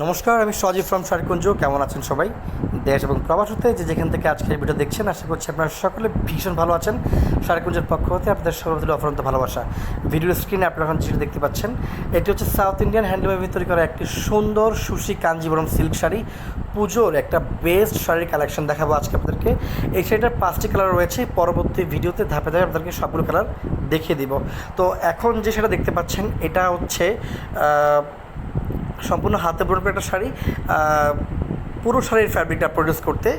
নমস্কার, আমি সজীব ফ্রম শারকুঞ্জ কেমন আছেন সবাই? দেশ এবং প্রবাস হতে যে যেখান থেকে আজকে এই ভিডিও দেখছেন, আশা করছি আপনারা সকলে ভীষণ ভালো আছেন। শারকুঞ্জের পক্ষ হতে আপনাদের সর্বদিন অফরন্ত ভালোবাসা। ভিডিওর স্ক্রিনে আপনারা এখন দেখতে পাচ্ছেন। এটি হচ্ছে সাউথ ইন্ডিয়ান হ্যান্ডলুমের তৈরি করা একটি সুন্দর সুশি কাঞ্জিবরম সিল্ক শাড়ি। পুজোর একটা বেস্ট শাড়ির কালেকশন দেখাবো আজকে আপনাদেরকে। এই শাড়িটার পাঁচটি কালার রয়েছে। পরবর্তী ভিডিওতে ধাপে ধাপে আপনাদেরকে সবগুলো কালার দেখিয়ে দিব। তো এখন যে সেটা দেখতে পাচ্ছেন, এটা হচ্ছে সম্পূর্ণ হাতে বোরো একটা শাড়ি পুরো শাড়ির ফ্যাব্রিকটা প্রডিউস করতে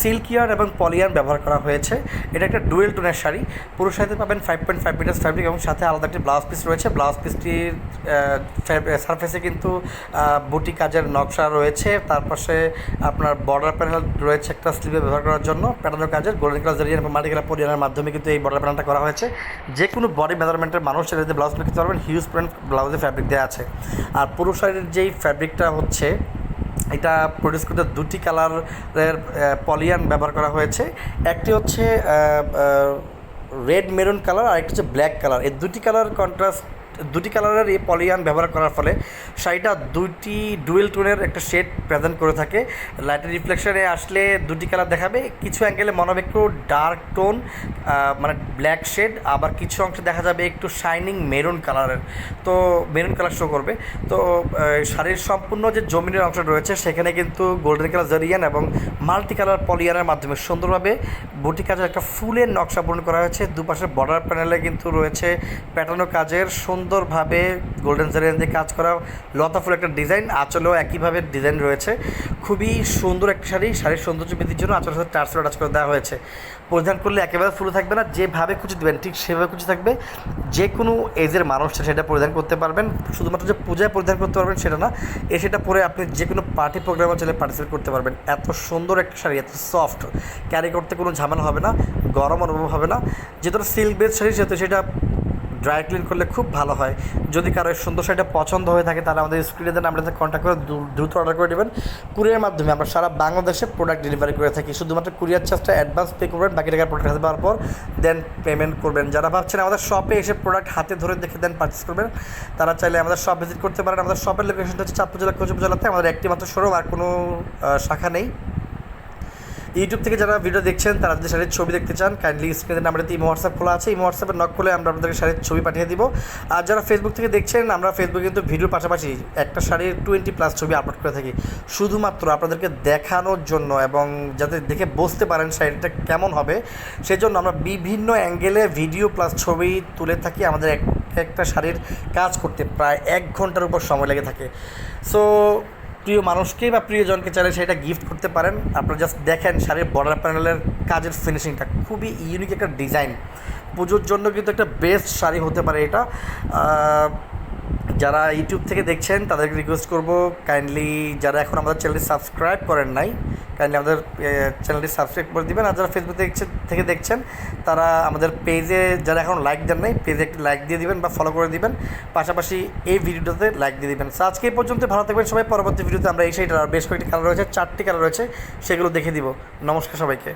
সিল্কিয়ার এবং পলিয়ান ব্যবহার করা হয়েছে। এটা একটা ডুয়েল টোনের শাড়ি। পুরো শাড়িতে পাবেন five point five metre fabric এবং সাথে আলাদা একটি ব্লাউজ পিস রয়েছে। ব্লাউজ পিসটির সারফেসে কিন্তু বুটি কাজের নকশা রয়েছে। তার পাশে আপনার বর্ডার প্যানেল রয়েছে একটা স্লিভে ব্যবহার করার জন্য। প্যাটার্ন কাজের গোল্ডেন কালার জারিয়ান এবং মাল্টি কালার পরিয়ানের মাধ্যমে কিন্তু এই বর্ডার প্যানেলটা করা হয়েছে। যে কোনো বডি মেজারমেন্টের মানুষ সেটাতে ব্লাউজ কিনতে পারবেন হিউজ প্যান্ট ব্লাউজে ফ্যাব্রিক দেওয়া আছে। আর পুরো শাড়ির যেই ফ্যাব্রিকটা হচ্ছে এটা প্রডিউস করতে দুটি কালারের পলিয়ান ব্যবহার করা হয়েছে। একটি হচ্ছে রেড মেরুন কালার আর একটি হচ্ছে ব্ল্যাক কালার এই দুটি কালার কন্ট্রাস্ট দুটি কালারের এই পলিয়ান ব্যবহার করার ফলে শাড়িটা দুইটি ডুয়েল টোনের একটা শেড প্রেজেন্ট করে থাকে। লাইটের রিফ্লেকশনে আসলে দুটি কালার দেখাবে। কিছু অ্যাঙ্গেলে মনে হবে একটু ডার্ক টোন মানে ব্ল্যাক শেড আবার কিছু অংশে দেখা যাবে একটু শাইনিং মেরুন কালারের তো মেরুন কালার শো করবে। তো শাড়ির সম্পূর্ণ যে জমিনের অংশ রয়েছে, সেখানে কিন্তু গোল্ডেন কালার জারিয়ান এবং মাল্টি কালার পলিয়ানের মাধ্যমে সুন্দরভাবে বুটি কাজের একটা ফুলের নকশা পূরণ করা হয়েছে। দুপাশে বর্ডার প্যানেলে কিন্তু রয়েছে প্যাটার্নো কাজের সুন্দরভাবে গোল্ডেন জারিয়ান দিয়ে কাজ করা লতা ফুল একটা ডিজাইন, আঁচলেও একইভাবে ডিজাইন রয়েছে। খুবই সুন্দর একটা শাড়ি, শাড়ির সৌন্দর্য বৃদ্ধির জন্য আঁচলের সাথে টার্সেল টাচ করে দেওয়া হয়েছে। পরিধান করলে একেবারে ফুলে থাকবে না, যেভাবে কুচি দেবেন, ঠিক সেভাবে কুচি থাকবে। যে কোনো এজের মানুষ সেটা পরিধান করতে পারবেন। শুধুমাত্র যে পূজায় পরিধান করতে পারবেন সেটা না, এ সেটা পরে আপনি যে কোনো পার্টি প্রোগ্রামে চলে পার্টিসিপেট করতে পারবেন। এত সুন্দর একটা শাড়ি, এত সফট ক্যারি করতে কোনো ঝামেলা হবে না, গরম অনুভব হবে না। যেহেতু সিল্ক বেস শাড়ি সেহেতু সেটা ড্রাই ক্লিন করলে খুব ভালো হয়। যদি কারও সুন্দর শাড়িটা পছন্দ হয়ে থাকে, তাহলে আমাদের স্ক্রিনে দেন আমাদের কন্ট্যাক্ট করে দ্রু- দ্রুত অর্ডার করে দেবেন কুরিয়ার মাধ্যমে আমরা সারা বাংলাদেশে প্রোডাক্ট ডেলিভারি করে থাকি। শুধুমাত্র কুরিয়ার চার্জটা অ্যাডভান্স পে করবেন, বাকি টাকা প্রোডাক্ট হাতে পাওয়ার পর দেন পেমেন্ট করবেন। যারা ভাবছেন আমাদের শপে এসে প্রোডাক্ট হাতে ধরে দেখে দেন পারচেস করবেন, তারা চাইলে আমাদের শপ ভিজিট করতে পারেন। আমাদের শপের লোকেশনটা হচ্ছে চাঁদপুর জেলা কোচুপ জেলাতে। আমাদের একটি মাত্র শোরুম আর কোনো শাখা নেই। ইউটিউব থেকে যারা ভিডিও দেখছেন, তারা যদি শাড়ির ছবি দেখতে চান কাইন্ডলি স্ক্রিনের নাম্বারতে ইমো হোয়াটসঅ্যাপ খোলা আছে। ইমো হোয়াটসঅ্যাপে নক করলে আমরা আপনাদেরকে শাড়ির ছবি পাঠিয়ে দিব। আর যারা ফেসবুক থেকে দেখছেন, আমরা ফেসবুকে কিন্তু ভিডিওর পাশাপাশি একটা শাড়ির টোয়েন্টি প্লাস ছবি আপলোড করে থাকি। শুধুমাত্র আপনাদেরকে দেখানোর জন্য এবং যাতে দেখে বুঝতে পারেন শাড়িটা কেমন হবে, সেজন্য আমরা বিভিন্ন অ্যাঙ্গেলে ভিডিও প্লাস ছবি তুলে থাকি। আমাদের এক একটা শাড়ির কাজ করতে প্রায় এক ঘণ্টার উপর সময় লেগে থাকে। সো প্রিয় মানুষকে বা প্রিয়জনকে চাইলে সেটা গিফট করতে পারেন। আপনারা জাস্ট দেখেন শাড়ির বর্ডার প্যানেলের কাজের ফিনিশিংটা খুবই ইউনিক একটা ডিজাইন পুজোর জন্য কিন্তু একটা বেস্ট শাড়ি হতে পারে এটা। যারা ইউটিউব থেকে দেখছেন, তাদেরকে রিকোয়েস্ট করব কাইন্ডলি যারা এখন আমাদের চ্যানেলটি সাবস্ক্রাইব করেন নাই কাইন্ডলি আমাদের চ্যানেলটি সাবস্ক্রাইব করে দিবেন। আর যারা ফেসবুক দেখছেন থেকে দেখছেন, তারা আমাদের পেজে যারা এখন লাইক দেন নাই পেজে একটি লাইক দিয়ে দিবেন বা ফলো করে দিবেন। পাশাপাশি এই ভিডিওটাতে লাইক দিয়ে দিবেন। সো আজকে এই পর্যন্ত ভালো থাকবেন সবাই। পরবর্তী ভিডিওতে আমরা এই সেইটার বেশ কয়েকটি কালার রয়েছে, চারটি কালার রয়েছে, সেগুলো দেখে দিব। নমস্কার সবাইকে।